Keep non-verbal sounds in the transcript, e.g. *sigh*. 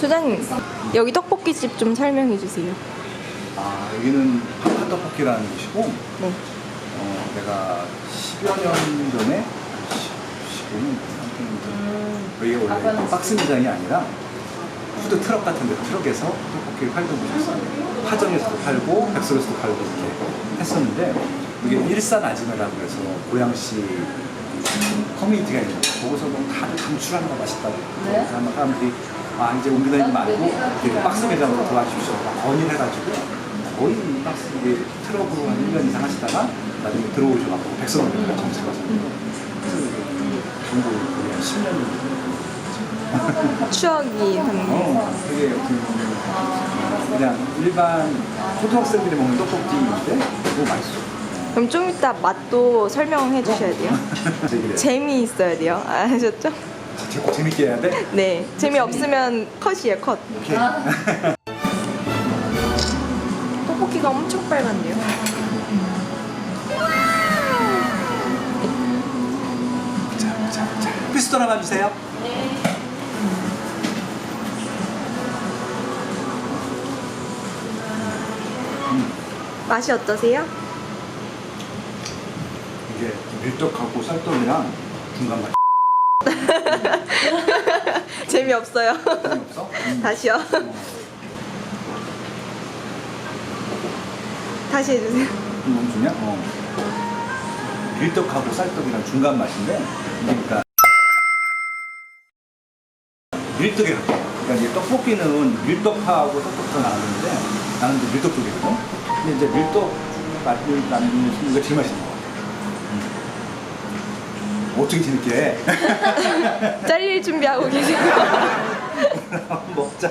소장님 여기 떡볶이집 좀 설명해 주세요. 아 여기는 한판 떡볶이라는 곳이고 네. 어, 내가 10여 년 전에 15년 여기가 원래 박스 매장이 아니라 푸드 트럭 같은 데 트럭에서 떡볶이 팔던 곳이었어요. 파정에서도 팔고 백설에서도 팔고 이렇게 했었는데 이게 일산 아지매라고 해서 고양시 커뮤니티가 있는데 거기서 뭐 다들 강추하는 거 맛있다고. 네. 그러면 사람들이 아 이제 옮겨 다니지 말고 이렇게 박스 매장으로 도와주십시오. 막 건의해가지고 거의 이 박스 이게 트럭으로 한 1년 이상 하시다가 나중에 들어오셔가지고 백설원을 정식 가서 한 10년 정도 추억이. 어, 되게 그 그냥 일반 초등학생들이 먹는 떡볶이인데 너무 맛있어. 그럼 좀 이따 맛도 설명해 주셔야 돼요. 되게 재미 있어야 돼요. 아셨죠? 자꾸 재밌게 해야 돼. 네. 재미 없으면 컷이에요, 컷. 오케이. *laughs* 떡볶이가 엄청 빨간데요. 자, 자, 자. 피스토 하나만 주세요. 맛이 어떠세요? 이게 밀떡하고 쌀떡이랑 중간 맛. *laughs* 재미 없어요. 없어? 음. 다시요. 다시 해주세요. 너무 좋냐? 어. 밀떡하고 쌀떡이랑 중간 맛인데 그러니까 밀떡이 같아. 그러니까 이제 떡볶이는 밀떡파하고 떡볶이가 나왔는데 나는 이제 밀떡 쪽이거든. 근데 이제 밀떡 맛을 나는 게 제일 맛있는. 음. 어떻게 재밌게 해? 잘릴 준비하고 계세요. *laughs* 먹자.